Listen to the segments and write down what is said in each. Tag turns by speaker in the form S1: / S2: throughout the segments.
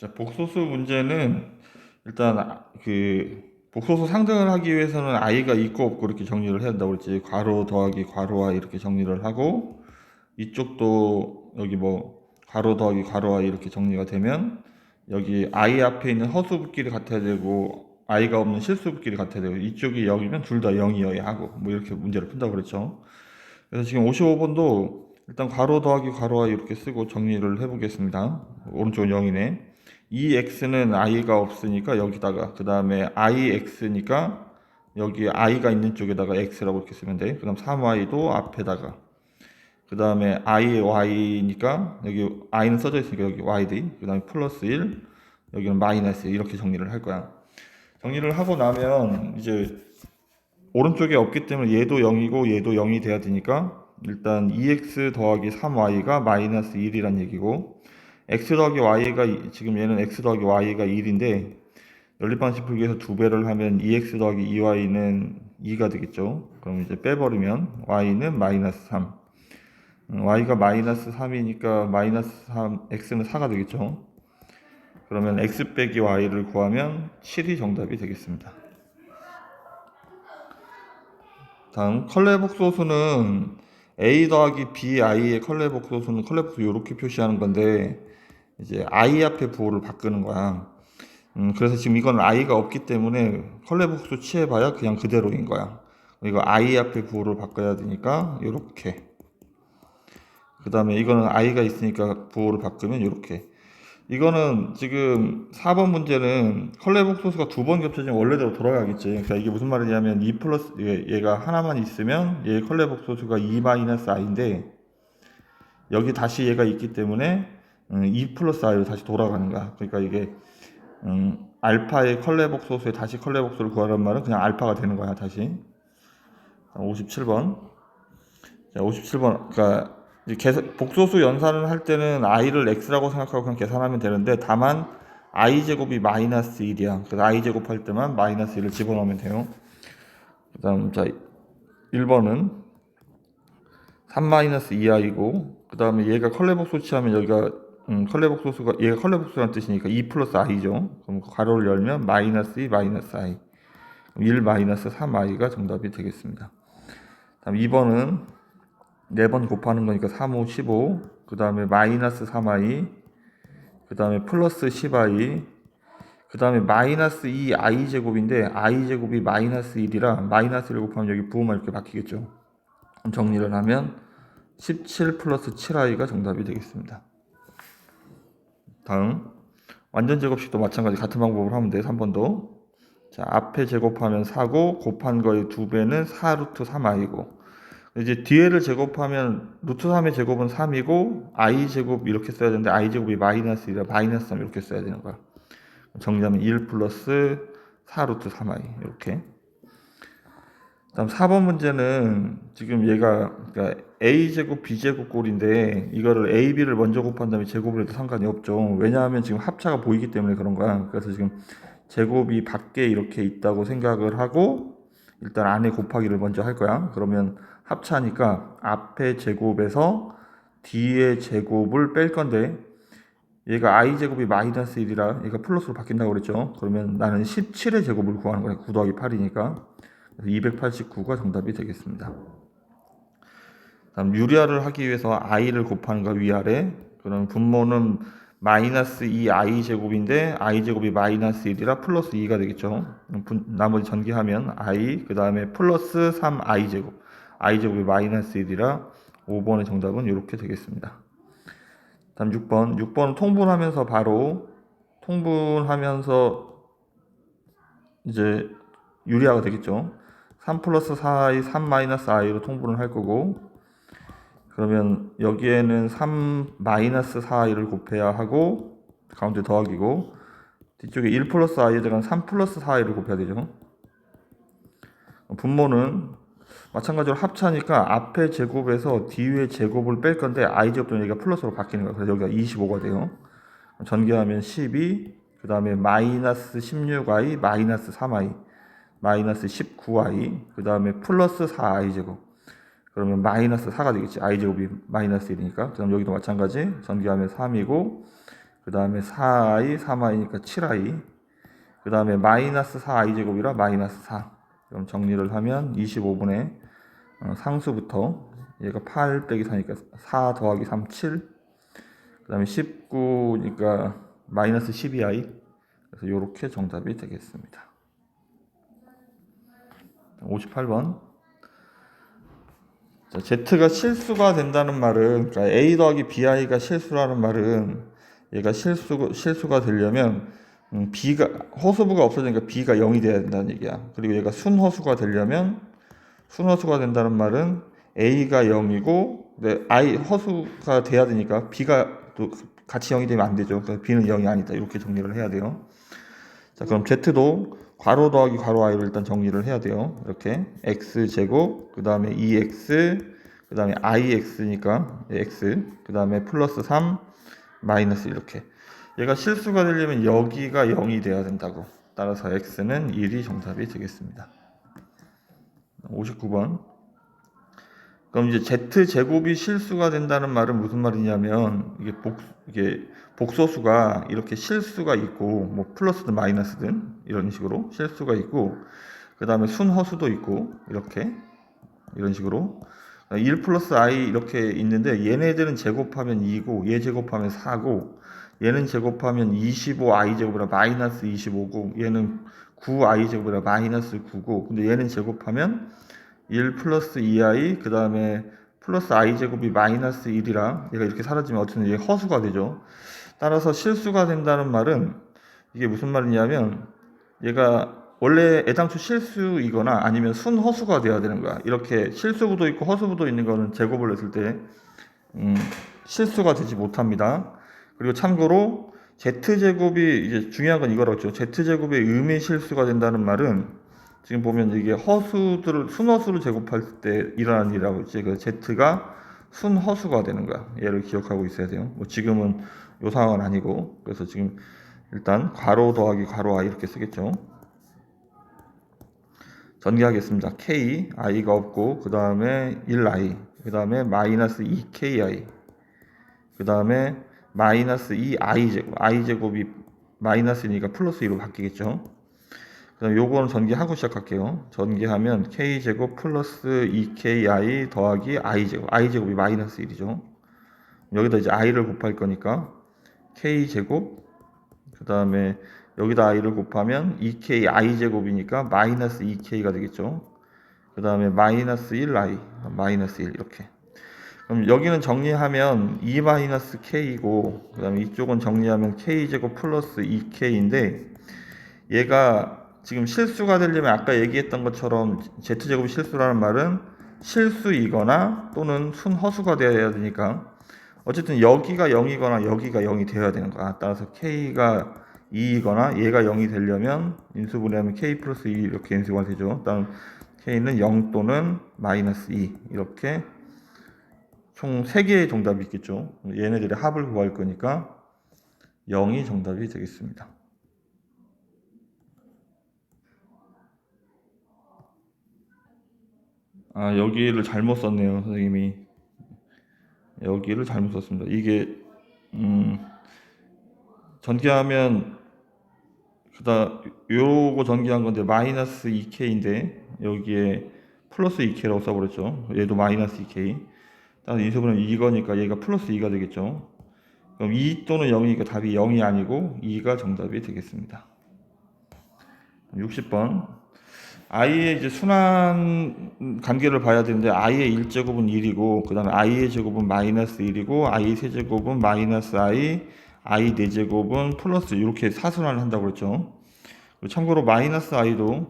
S1: 자, 복소수 문제는 일단 아- 그 복소수 상등을 하기 위해서는 i가 있고 없고 이렇게 정리를 해야 된다고 그랬지. 괄호 더하기 괄호 i 이렇게 정리를 하고 이쪽도 여기 뭐 괄호 더하기 괄호 i 이렇게 정리가 되면 여기 i 앞에 있는 허수부끼리 같아야 되고 i가 없는 실수부끼리 같아야 되고 이쪽이 0이면 둘 다 0이어야 하고 뭐 이렇게 문제를 푼다고 그랬죠. 그래서 지금 55번도 일단 괄호 더하기 괄호 i 이렇게 쓰고 정리를 해보겠습니다. 오른쪽은 0이네. 이 x는 i가 없으니까 여기다가 그 다음에 ix니까 여기 i가 있는 쪽에다가 x라고 이렇게 쓰면 돼. 그 다음 3y도 앞에다가 그 다음에 iy니까 여기 i는 써져 있으니까 여기 yd 그 다음에 플러스 1 여기는 마이너스 1 이렇게 정리를 할 거야. 정리를 하고 나면 이제 오른쪽에 없기 때문에 얘도 0이고 얘도 0이 돼야 되니까 일단 2x 더하기 3y가 마이너스 1이란 얘기고 x 더하기 y가 이- 지금 얘는 x 더하기 y가 1인데 연립방식 풀기에서 두 배를 하면 2x 더하기 2y는 2가 되겠죠. 그럼 이제 빼버리면 y는 마이너스 3. 음, y가 마이너스 3이니까 마이너스 3, x는 4가 되겠죠. 그러면 x 빼기 y를 구하면 7이 정답이 되겠습니다. 다음 컬레복소수는 a 더하기 b i의 컬레복소수는 컬레복소 이렇게 표시하는 건데 이제 i 앞에 부호를 바꾸는 거야. 음, 그래서 지금 이건 i가 없기 때문에 컬레복수 취해봐야 그냥 그대로인 거야. 이거 i 앞에 부호를 바꿔야 되니까 이렇게. 그 다음에 이거는 i가 있으니까 부호를 바꾸면 이렇게. 이거는 지금 4번 문제는 컬레복소수가 두 번 겹쳐지면 원래대로 돌아가겠지. 그러니까 이게 무슨 말이냐면 2 플러스 얘- 얘가 하나만 있으면 얘 컬레복소수가 2 마이너스 i인데 여기 다시 얘가 있기 때문에 음, 2 플러스 i로 다시 돌아가는 거야. 그러니까 이게 음, 알파의 컬레복소수에 다시 컬레복소를 구하란 말은 그냥 알파가 되는 거야 다시. 57번. 자, 57번. 그러니까 계산, 복소수 연산을 할 때는 i를 x라고 생각하고 그냥 계산하면 되는데 다만 i 제곱이 마이너스 1이야. 그래서 i 제곱 할 때만 마이너스 1을 집어넣으면 돼요. 그 다음 자 1번은 3 마이너스 2i고 그 다음에 얘가 컬레복소 취하면 여기가 음, 컬레복소수가 얘가 컬레복소라는 뜻이니까 2 플러스 i죠. 그럼 가로를 열면 마이너스 2 마이너스 i 1 마이너스 3i가 정답이 되겠습니다. 다음 2번은 4번 곱하는 거니까 3, 5, 15. 그 다음에 마이너스 3i. 그 다음에 플러스 10i. 그 다음에 마이너스 2i 제곱인데 i 제곱이 마이너스 1이라 마이너스 1 곱하면 여기 부호만 이렇게 바뀌겠죠. 그럼 정리를 하면 17 플러스 7i가 정답이 되겠습니다. 다음 완전 제곱식도 마찬가지 같은 방법으로 하면 돼. 3번도. 자, 앞에 제곱하면 4고 곱한 거의 두 배는 4 루트 3i고 이제 뒤에를 제곱하면 루트 3의 제곱은 3이고 i 제곱 이렇게 써야 되는데 i 제곱이 마이너스 1이라 마이너스 3 이렇게 써야 되는 거야. 정리하면 1 플러스 4 루트 3i 이렇게. 다음 4번 문제는 지금 얘가 그러니까 a 제곱 b 제곱 꼴인데 이거를 a b를 먼저 곱한 다음에 제곱을 해도 상관이 없죠. 왜냐하면 지금 합차가 보이기 때문에 그런 거야. 그래서 지금 제곱이 밖에 이렇게 있다고 생각을 하고 일단 안에 곱하기를 먼저 할 거야. 그러면 합차니까 앞에 제곱에서 뒤에 제곱을 뺄 건데 얘가 i 제곱이 마이너스 1이라 얘가 플러스로 바뀐다고 그랬죠. 그러면 나는 17의 제곱을 구하는 거야. 9 더하기 8이니까. 289가 정답이 되겠습니다. 다음 유리화를 하기 위해서 i를 곱하는 거 위아래. 그럼 분모는 마이너스 2i 제곱인데 i 제곱이 마이너스 1이라 플러스 2가 되겠죠. 분- 나머지 전개하면 i 그 다음에 플러스 3i 제곱. i 제곱이 마이너스 1이라 5번의 정답은 이렇게 되겠습니다. 다음 6번. 6번은 통분하면서 바로 통분하면서 이제 유리화가 되겠죠. 3 플러스 4i, 3 마이너스 i로 통분을 할 거고 그러면 여기에는 3 마이너스 4i를 곱해야 하고 가운데 더하기고 뒤쪽에 1 플러스 i에다가 3 플러스 4i를 곱해야 되죠. 분모는 마찬가지로 합차니까 앞에 제곱에서 뒤에 제곱을 뺄 건데 i 제곱도 여기가 플러스로 바뀌는 거야. 그래서 여기가 25가 돼요. 전개하면 12, 그 다음에 마이너스 16i, 마이너스 3i, 마이너스 19i, 그 다음에 플러스 4i 제곱. 그러면 마이너스 4가 되겠지. i 제곱이 마이너스 1이니까. 그럼 여기도 마찬가지. 전개하면 3이고, 그 다음에 4i, 3i니까 7i. 그 다음에 마이너스 4i 제곱이라 마이너스 4. 그럼 정리를 하면 25분의 어, 상수부터 얘가 8 빼기 4니까 4 더하기 3, 7. 그 다음에 19니까 마이너스 12i. 그래서 이렇게 정답이 되겠습니다. 58번. 자, Z가 실수가 된다는 말은 그러니까 A 더하기 BI가 실수라는 말은 얘가 실수 실수가 되려면 음, B가 허수부가 없어지니까 B가 0이 돼야 된다는 얘기야. 그리고 얘가 순허수가 되려면 순허수가 된다는 말은 A가 0이고 네, I 허수가 돼야 되니까 B가 또 같이 0이 되면 안 되죠. 그래서 B는 0이 아니다. 이렇게 정리를 해야 돼요. 자, 그럼 Z도 괄호 더하기 괄호 i를 일단 정리를 해야 돼요. 이렇게 x 제곱, 그 다음에 2x, 그 다음에 ix니까 x, 그 다음에 플러스 3, 마이너스 이렇게. 얘가 실수가 되려면 여기가 0이 돼야 된다고. 따라서 x는 1이 정답이 되겠습니다. 59번. 그럼 이제 z 제곱이 실수가 된다는 말은 무슨 말이냐면 이게 복 이게 복소수가 이렇게 실수가 있고 뭐 플러스든 마이너스든 이런 식으로 실수가 있고 그 다음에 순허수도 있고 이렇게 이런 식으로 1 플러스 i 이렇게 있는데 얘네들은 제곱하면 2고 얘 제곱하면 4고 얘는 제곱하면 25i 제곱이라 마이너스 25고 얘는 9i 제곱이라 마이너스 9고 근데 얘는 제곱하면 1 플러스 2i 그 다음에 플러스 i 제곱이 마이너스 1이라 얘가 이렇게 사라지면 어쨌든 얘 허수가 되죠. 따라서 실수가 된다는 말은 이게 무슨 말이냐면 얘가 원래 애당초 실수이거나 아니면 순허수가 돼야 되는 거야. 이렇게 실수부도 있고 허수부도 있는 거는 제곱을 했을 때 음, 실수가 되지 못합니다. 그리고 참고로 z제곱이 이제 중요한 건 이거라죠. z제곱의 의미 실수가 된다는 말은 지금 보면 이게 허수들을 순허수를 제곱할 때 일어나는 일이라고 있지. 그 z가 순허수가 되는 거야. 얘를 기억하고 있어야 돼요. 뭐 지금은 요 상황은 아니고 그래서 지금 일단 괄호 더하기 괄호 i 이렇게 쓰겠죠. 전개하겠습니다. k i가 없고 그 다음에 1i 그 다음에 마이너스 2ki 그 다음에 마이너스 2i 제곱 i 제곱이 마이너스니까 플러스 2로 바뀌겠죠. 그 다음 요거는 전개하고 시작할게요. 전개하면 k 제곱 플러스 2ki 더하기 i 제곱 i 제곱이 마이너스 1이죠. 여기다 이제 i를 곱할 거니까 k 제곱 그 다음에 여기다 i를 곱하면 2k i 제곱이니까 마이너스 2k가 되겠죠. 그 다음에 마이너스 1i 마이너스 1 이렇게. 그럼 여기는 정리하면 2 마이너스 k이고 그 다음에 이쪽은 정리하면 k 제곱 플러스 2k인데 얘가 지금 실수가 되려면 아까 얘기했던 것처럼 z 제곱 실수라는 말은 실수이거나 또는 순허수가 되어야 되니까 어쨌든 여기가 0이거나 여기가 0이 되어야 되는 거야. 따라서 k가 2이거나 얘가 0이 되려면 인수분해하면 k 플러스 2 이렇게 인수가 되죠. 다음 k는 0 또는 마이너스 2 이렇게 총 3개의 정답이 있겠죠. 얘네들의 합을 구할 거니까 0이 정답이 되겠습니다. 아, 여기를 잘못 썼네요, 선생님이. 여기를 잘못 썼습니다. 이게 음, 전개하면 그다 요거 전개한 건데 마이너스 2k인데 여기에 플러스 2k라고 써버렸죠. 얘도 마이너스 2k. 따라서 인수분해 이거니까 얘가 플러스 2가 되겠죠. 그럼 2 또는 0이니까 답이 0이 아니고 2가 정답이 되겠습니다. 60번 i의 이제 순환 관계를 봐야 되는데 i의 1제곱은 1이고 그 다음에 i의 제곱은 마이너스 1이고 i 세제곱은 마이너스 i i 4제곱은 플러스 이렇게 사순환을 한다고 그랬죠. 참고로 마이너스 i도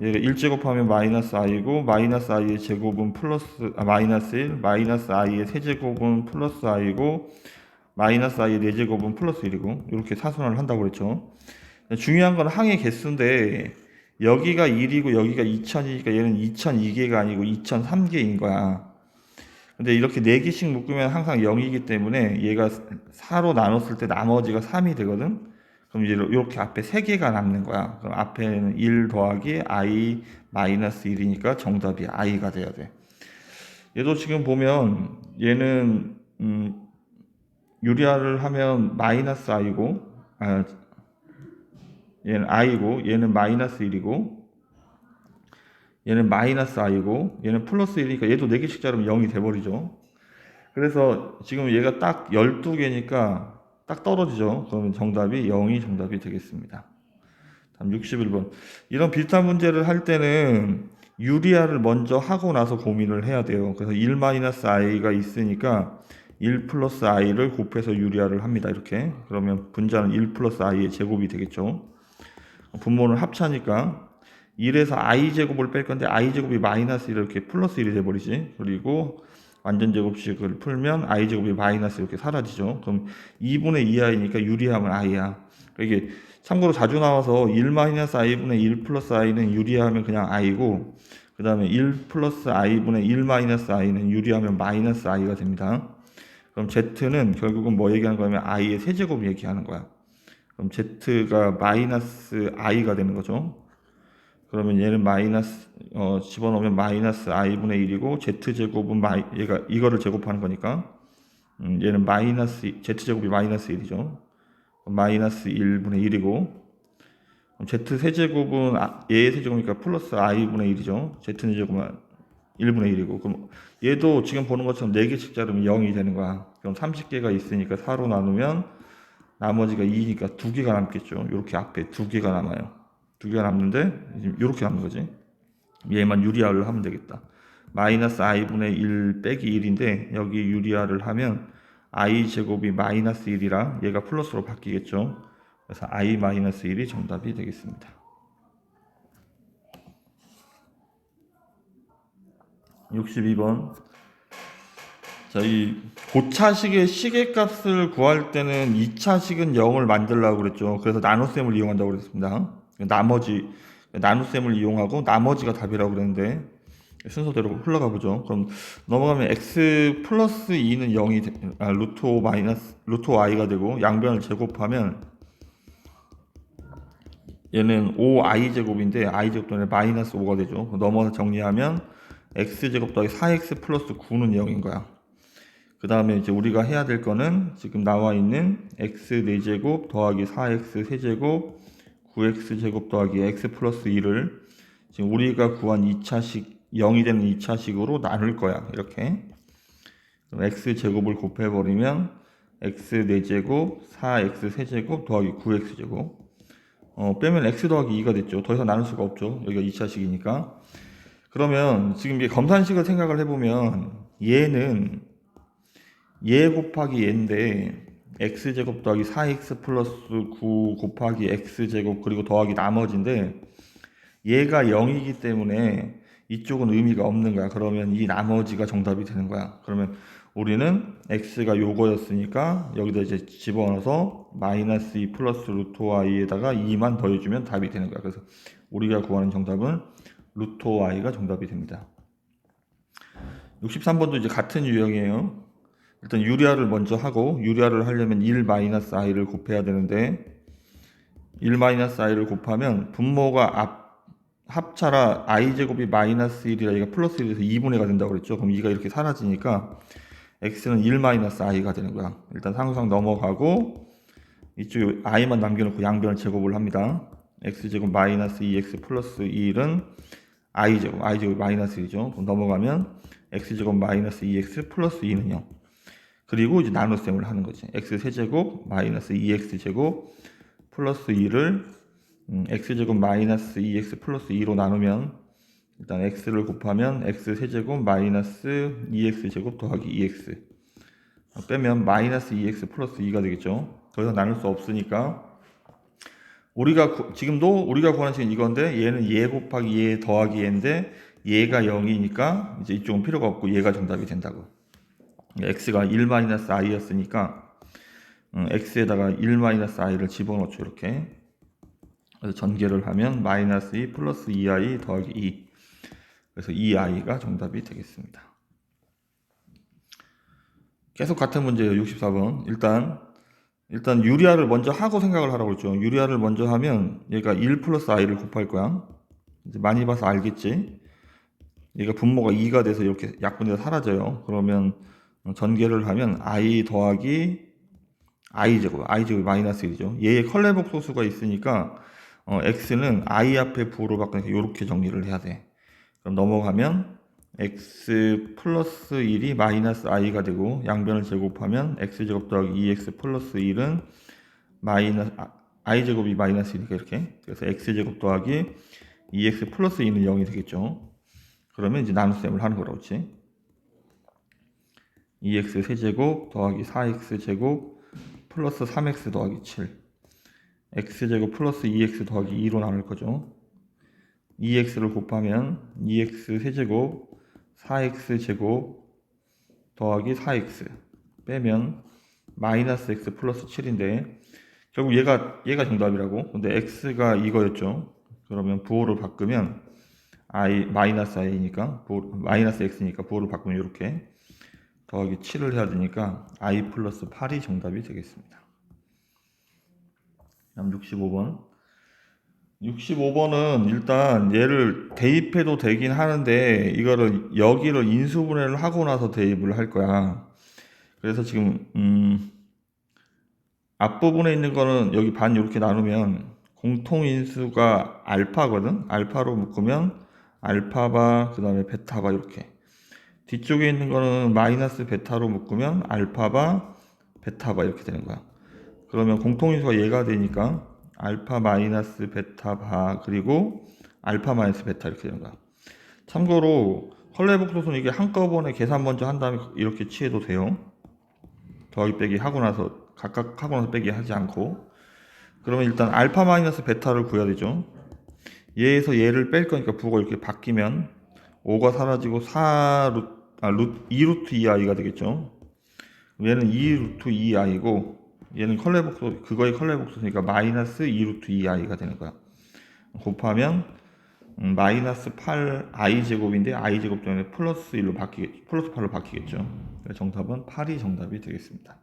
S1: 1제곱하면 마이너스 i고 마이너스 i의 제곱은 플러스 아, 마이너스 1 마이너스 i의 세제곱은 플러스 i고 마이너스 i의 4제곱은 플러스 1이고 이렇게 사순환을 한다고 그랬죠. 중요한 건 항의 개수인데 여기가 1이고 여기가 2000이니까 얘는 2002개가 아니고 2003개인 거야. 근데 이렇게 4개씩 묶으면 항상 0이기 때문에 얘가 4로 나눴을 때 나머지가 3이 되거든. 그럼 이제 이렇게 앞에 3개가 남는 거야. 그럼 앞에는 1 더하기 i 마이너스 1이니까 정답이 i가 돼야 돼. 얘도 지금 보면 얘는 음 유리화를 하면 마이너스 i고 아 얘는 i고 얘는 마이너스 1이고 얘는 마이너스 i고 얘는 플러스 1이니까 얘도 4개씩 자르면 0이 돼버리죠. 그래서 지금 얘가 딱 12개니까 딱 떨어지죠. 그러면 정답이 0이 정답이 되겠습니다. 다음 61번. 이런 비슷한 문제를 할 때는 유리화를 먼저 하고 나서 고민을 해야 돼요. 그래서 1-i가 있으니까 1 플러스 i를 곱해서 유리화를 합니다. 이렇게. 그러면 분자는 1 플러스 i의 제곱이 되겠죠. 분모는 합차니까 1에서 i 제곱을 뺄 건데 i 제곱이 마이너스 1 이렇게 플러스 1이 돼 버리지. 그리고 완전 제곱식을 풀면 i 제곱이 마이너스 이렇게 사라지죠. 그럼 2분의 2i니까 유리하면 i야. 그러니까 이게 참고로 자주 나와서 1 마이너스 i분의 1 플러스 i는 유리하면 그냥 i고 그 다음에 1 플러스 i분의 1 마이너스 i는 유리하면 마이너스 i가 됩니다. 그럼 z는 결국은 뭐 얘기하는 거냐면 i의 세제곱 얘기하는 거야. 그럼 z가 마이너스 i가 되는 거죠. 그러면 얘는 마이너스 어, 집어넣으면 마이너스 i분의 1이고 z 제곱은 마이 얘가 이거를 제곱하는 거니까 음, 얘는 마이너스 z 제곱이 마이너스 1이죠. 마이너스 1분의 1이고 z 세제곱은 아, 얘의 세제곱이니까 플러스 i분의 1이죠. z는 제곱은 1분의 1이고 그럼 얘도 지금 보는 것처럼 4개씩 자르면 0이 되는 거야. 그럼 30개가 있으니까 4로 나누면 나머지가 2니까 2개가 남겠죠. 이렇게 앞에 2개가 남아요. 2개가 남는데 지금 이렇게 남는 거지. 얘만 유리화를 하면 되겠다. 마이너스 i분의 1 빼기 1인데 여기 유리화를 하면 i 제곱이 마이너스 1이라 얘가 플러스로 바뀌겠죠. 그래서 i 마이너스 1이 정답이 되겠습니다. 62번. 자, 이 고차식의 시계값을 구할 때는 2차식은 0을 만들려고 그랬죠. 그래서 나눗셈을 이용한다고 그랬습니다. 나머지 나눗셈을 이용하고 나머지가 답이라고 그랬는데 순서대로 흘러가 보죠. 그럼 넘어가면 x 플러스 2는 0이 되, 아, 루트 5 마이너스 루트 i가 되고 양변을 제곱하면 얘는 5i 제곱인데 i 제곱 또는 마이너스 5가 되죠. 넘어서 정리하면 x 제곱 더하기 4x 플러스 9는 0인 거야. 그 다음에 이제 우리가 해야 될 거는 지금 나와 있는 x 4제곱 더하기 4x 세제곱 9x 제곱 더하기 x 플러스 2를 지금 우리가 구한 2차식 0이 되는 2차식으로 나눌 거야. 이렇게. 그럼 x 제곱을 곱해버리면 x 4제곱 4x 세제곱 더하기 9x 제곱 어, 빼면 x 더하기 2가 됐죠. 더 이상 나눌 수가 없죠. 여기가 2차식이니까. 그러면 지금 이게 검산식을 생각을 해보면 얘는 얘 곱하기 얘인데 x제곱 더하기 4x 플러스 9 곱하기 x제곱 그리고 더하기 나머지인데 얘가 0이기 때문에 이쪽은 의미가 없는 거야. 그러면 이 나머지가 정답이 되는 거야. 그러면 우리는 x가 요거였으니까 여기다 이제 집어넣어서 마이너스 2 플러스 루트 y에다가 2만 더해주면 답이 되는 거야. 그래서 우리가 구하는 정답은 루트 y가 정답이 됩니다. 63번도 이제 같은 유형이에요. 일단 유리화를 먼저 하고 유리화를 하려면 1-i를 곱해야 되는데 1-i를 곱하면 분모가 앞 합차라 i제곱이 마이너스 1이라 얘가 플러스 1에서 2분의 가 된다고 그랬죠. 그럼 2가 이렇게 사라지니까 x는 1-i가 되는 거야. 일단 상수상 넘어가고 이쪽에 i만 남겨놓고 양변을 제곱을 합니다. x제곱 마이너스 2x 플러스 1은 i제곱, i제곱 마이너스 1이죠. 그럼 넘어가면 x제곱 마이너스 2x 플러스 2는 0. 그리고 이제 나눗셈을 하는 거지. x 세제곱 마이너스 2x 제곱 플러스 2를 음, x제곱 마이너스 2x 플러스 2로 나누면 일단 x를 곱하면 x 세제곱 마이너스 2x 제곱 더하기 2x 빼면 마이너스 2x 플러스 2가 되겠죠. 더 이상 나눌 수 없으니까 우리가 구, 지금도 우리가 구하는 식은 이건데 얘는 얘 곱하기 얘 더하기 얘인데 얘가 0이니까 이제 이쪽은 필요가 없고 얘가 정답이 된다고. X가 1-i였으니까 음, x에다가 1-i를 집어넣죠 이렇게. 그래서 전개를 하면 마이너스 2 플러스 2i 더하기 2 그래서 2i가 정답이 되겠습니다. 계속 같은 문제예요 64번. 일단 일단 유리아를 먼저 하고 생각을 하라고 했죠. 유리아를 먼저 하면 얘가 1 플러스 i를 곱할 거야. 이제 많이 봐서 알겠지? 얘가 분모가 2가 돼서 이렇게 약분해서 사라져요. 그러면 전개를 하면 i 더하기 i 제곱, i 제곱이 마이너스 1이죠. 얘의 컬레복 소수가 있으니까 어, x는 i 앞에 부호로 바꾸니까 이렇게 정리를 해야 돼. 그럼 넘어가면 x 플러스 1이 마이너스 i가 되고 양변을 제곱하면 x 제곱 더하기 2x 플러스 1은 마이너스 아, i 제곱이 마이너스니까 이렇게 그래서 x 제곱 더하기 2x 플러스 2는 0이 되겠죠. 그러면 이제 나눗셈을 하는 거라고 그렇지. 2x 세제곱 더하기 4x 제곱 플러스 3x 더하기 7 x 제곱 플러스 2x 더하기 2로 나눌 거죠. 2x를 곱하면 2x 세제곱 4x 제곱 더하기 4x 빼면 마이너스 x 플러스 7인데 결국 얘가 얘가 정답이라고. 근데 x가 이거였죠. 그러면 부호를 바꾸면 i 마이너스 i니까 부호, 마이너스 x니까 부호를 바꾸면 이렇게 더하기 7을 해야 되니까 i 플러스 8이 정답이 되겠습니다. 다음 65번. 65번은 일단 얘를 대입해도 되긴 하는데 이거를 여기를 인수분해를 하고 나서 대입을 할 거야. 그래서 지금 음 앞부분에 있는 거는 여기 반 이렇게 나누면 공통인수가 알파거든. 알파로 묶으면 알파바 그다음에 베타바 이렇게. 뒤쪽에 있는 거는 마이너스 베타로 묶으면 알파바 베타바 이렇게 되는 거야. 그러면 공통인수가 얘가 되니까 알파 마이너스 베타 바 그리고 알파 마이너스 베타 이렇게 되는 거야. 참고로 컬레복소수는 이게 한꺼번에 계산 먼저 한 다음에 이렇게 취해도 돼요. 더하기 빼기 하고 나서 각각 하고 나서 빼기 하지 않고 그러면 일단 알파 마이너스 베타를 구해야 되죠. 얘에서 얘를 뺄 거니까 부호가 이렇게 바뀌면 5가 사라지고 4 루트, 아, 루트, 2루트 2i가 되겠죠. 얘는 2루트 2i고 얘는 컬레복소 그거의 컬레복소니까 마이너스 2루트 2i가 되는 거야. 곱하면 음, 마이너스 8i 제곱인데 i 제곱 전에 플러스 1로 바뀌겠죠. 플러스 8로 바뀌겠죠. 정답은 8이 정답이 되겠습니다.